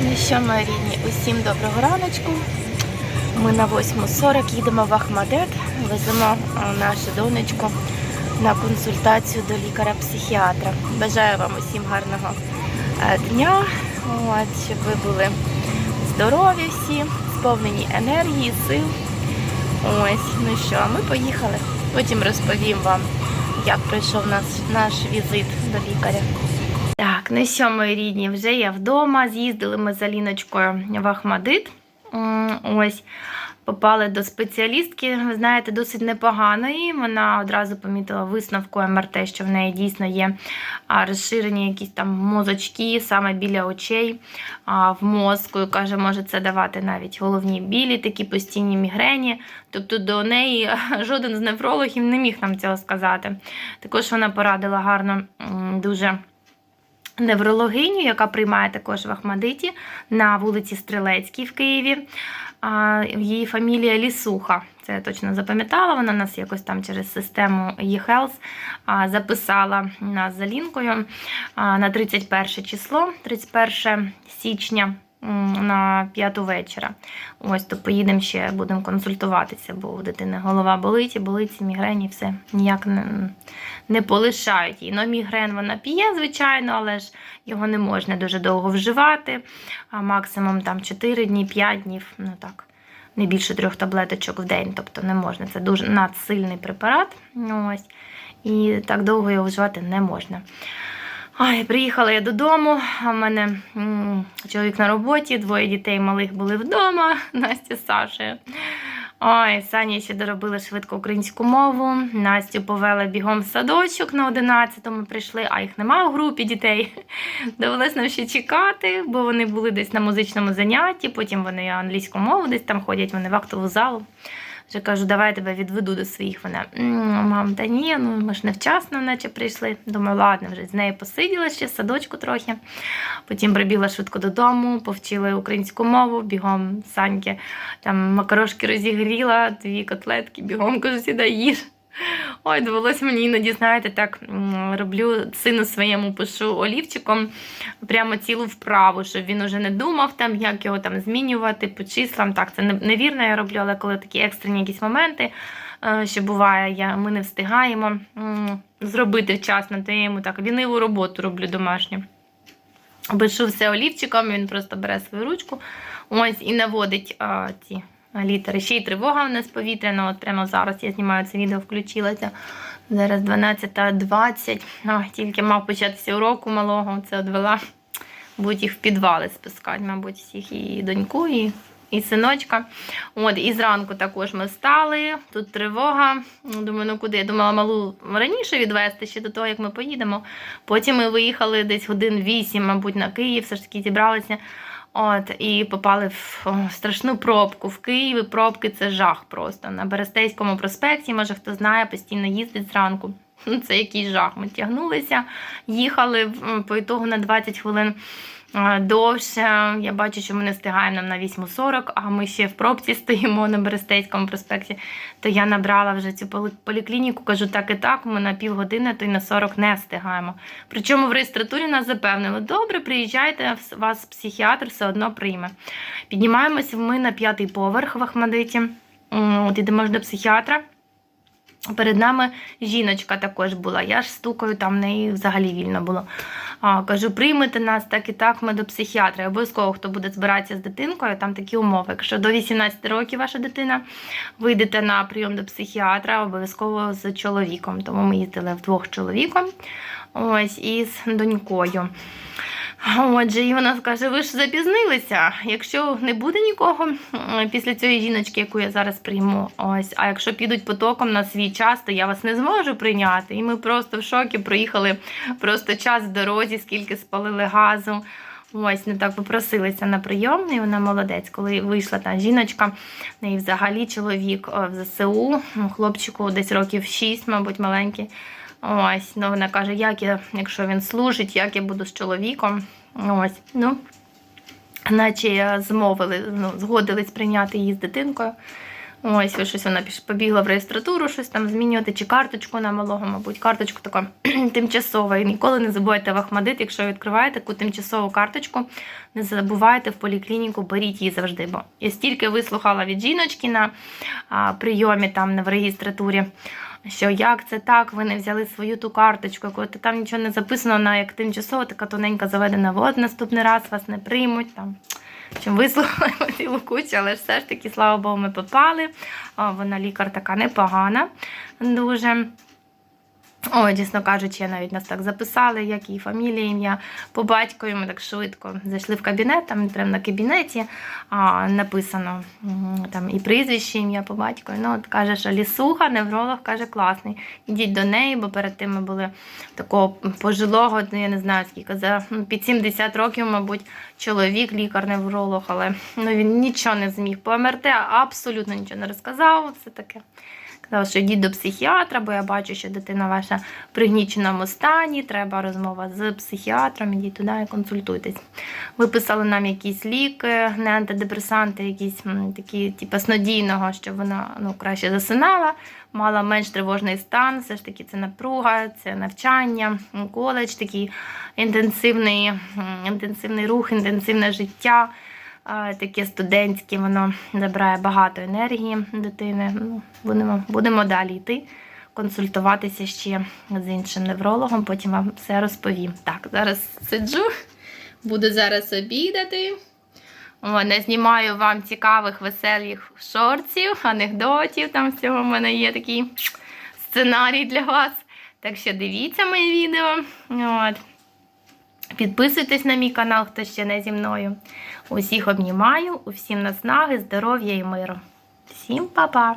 Ну що, мої рідні, усім доброго раночку. Ми на 8.40 їдемо в Ахмадет, веземо нашу донечку на консультацію до лікаря-психіатра. Бажаю вам усім гарного е, дня, от, щоб ви були здорові всі, сповнені енергії, сил. Ось, ну що, ми поїхали. Потім розповім вам, як пройшов наш, наш візит до лікаря. Так, ну що, мої рідні, вже я вдома. З'їздили ми з Аліночкою в Ахмадит. Ось. Попали до спеціалістки, ви знаєте, досить непоганої. Вона одразу помітила висновку МРТ, що в неї дійсно є розширені якісь там мозочки саме біля очей в мозку. І Каже, може це давати навіть головні білі, такі постійні мігрені. Тобто до неї жоден з неврологів не міг нам цього сказати. Також вона порадила гарно дуже неврологиню, яка приймає також в Ахмадиті на вулиці Стрелецькій в Києві. Її фамілія Лісуха. Це я точно запам'ятала. Вона нас якось там через систему eHealth записала нас за лінкою на 31 число, 31 січня на 5 вечора. Ось то поїдемо ще, будемо консультуватися, бо у дитини голова болить, і болить, і мігрені все ніяк не, не полишають її. Ну, мігрен вона п'є, звичайно, але ж його не можна дуже довго вживати. А максимум там 4 дні, 5 днів, ну так, не більше трьох таблеточок в день. Тобто не можна. Це дуже надсильний препарат. Ну, ось. І так довго його вживати не можна. Ой, приїхала я додому, а в мене м, чоловік на роботі, двоє дітей малих були вдома, Настя з Сашею. Ой, Сані ще доробили швидко українську мову. Настю повела бігом в садочок на 11-му прийшли, а їх нема в групі дітей. Довелось нам ще чекати, бо вони були десь на музичному занятті, потім вони англійську мову десь там ходять, вони в актову залу. Вже кажу, давай я тебе відведу до своїх. Вона, мам, та ні, ну ми ж невчасно, наче прийшли. Думаю, ладно, вже з нею посиділа ще садочку трохи. Потім прибігла швидко додому, повчила українську мову, бігом Саньки там макарошки розігріла, дві котлетки, бігом кажу, сідай їж. Ой, довелось мені іноді, знаєте, так роблю сину своєму пишу олівчиком прямо цілу вправу, щоб він уже не думав, там, як його там змінювати по числам. Так, це невірно я роблю, але коли такі екстрені якісь моменти, е, що буває, я, ми не встигаємо зробити вчасно, то я йому так ліниву роботу роблю домашню. Пишу все олівчиком, він просто бере свою ручку ось і наводить а, ці літери. Ще й тривога в нас повітряна. От прямо зараз я знімаю це відео, включилася. Зараз 12.20. Ой, тільки мав початися уроку малого, це одвела. Будуть їх в підвали спускати, мабуть, всіх і доньку, і, і синочка. От, і зранку також ми встали. Тут тривога. Думаю, ну куди? Я думала малу раніше відвезти ще до того, як ми поїдемо. Потім ми виїхали десь годин 8, мабуть, на Київ, все ж таки зібралися. От, і попали в страшну пробку. В Києві пробки це жах просто. На Берестейському проспекті, може хто знає, постійно їздить зранку. Це якийсь жах. Ми тягнулися, їхали по ітогу на 20 хвилин довше. Я бачу, що ми не встигаємо нам на 8.40, а ми ще в пробці стоїмо на Берестейському проспекті. То я набрала вже цю поліклініку, кажу, так і так, ми на півгодини, то й на 40 не встигаємо. Причому в реєстратурі нас запевнили, добре, приїжджайте, вас психіатр все одно прийме. Піднімаємося ми на п'ятий поверх в Ахмадиті. От ідемо ж до психіатра. Перед нами жіночка також була. Я ж стукаю, там в неї взагалі вільно було. Кажу, приймете нас так і так, ми до психіатра. Обов'язково, хто буде збиратися з дитинкою, там такі умови. Якщо до 18 років ваша дитина, вийдете на прийом до психіатра, обов'язково з чоловіком. Тому ми їздили вдвох з чоловіком, ось і з донькою. Отже, і вона каже: ви ж запізнилися. Якщо не буде нікого після цієї жіночки, яку я зараз прийму, ось, а якщо підуть потоком на свій час, то я вас не зможу прийняти. І ми просто в шокі проїхали просто час в дорозі, скільки спалили газу. Ось, не так попросилися на прийом, і вона молодець. Коли вийшла та жіночка, неї взагалі чоловік в ЗСУ, ну, хлопчику десь років 6, мабуть, маленький. Ось, ну вона каже, як я, якщо він служить, як я буду з чоловіком. Ось, ну, наче змовили, ну, згодились прийняти її з дитинкою. Ось, ось щось вона побігла в реєстратуру, щось там змінювати, чи карточку на малого, мабуть, карточку така тимчасова. І ніколи не забувайте в Ахмадит, якщо відкриваєте таку тимчасову карточку, не забувайте в поліклініку, беріть її завжди. Бо я стільки вислухала від жіночки на а, прийомі там в реєстратурі. Що як це так, ви не взяли свою ту карточку, коли там нічого не записано, вона як тимчасово така тоненька заведена. От наступний раз вас не приймуть там. Чим вислухали цілу кучу, але все ж таки, слава Богу, ми попали. Вона лікар така непогана дуже. Ой, дійсно кажучи, я навіть нас так записали, як її фамілія, ім'я по батькові. Ми так швидко зайшли в кабінет, там прямо на кабінеті а, написано там і прізвище, ім'я по батькові. Ну, от каже, що лісуха, невролог каже, класний. Ідіть до неї, бо перед тим ми були такого пожилого, ну, я не знаю скільки, за ну, під 70 років, мабуть, чоловік, лікар-невролог, але ну, він нічого не зміг по МРТ, абсолютно нічого не розказав. Це таке. Казав, що йдіть до психіатра, бо я бачу, що дитина ваша в пригніченому стані, треба розмова з психіатром, ідіть туди і консультуйтесь. Виписали нам якісь ліки, не антидепресанти, якісь такі, типу, снодійного, щоб вона ну, краще засинала, мала менш тривожний стан, все ж таки це напруга, це навчання, коледж, такий інтенсивний, інтенсивний рух, інтенсивне життя. Таке студентське, воно забирає багато енергії дитини. Ну, будемо, будемо далі йти, консультуватися ще з іншим неврологом, потім вам все розповім. Так, зараз сиджу, буду зараз обідати. О, не знімаю вам цікавих, веселих шорців, анекдотів. Там всього в мене є такий сценарій для вас. Так що дивіться моє відео. От. Підписуйтесь на мій канал, хто ще не зі мною. Усіх обнімаю, усім наснаги, здоров'я і миру. Всім па-па!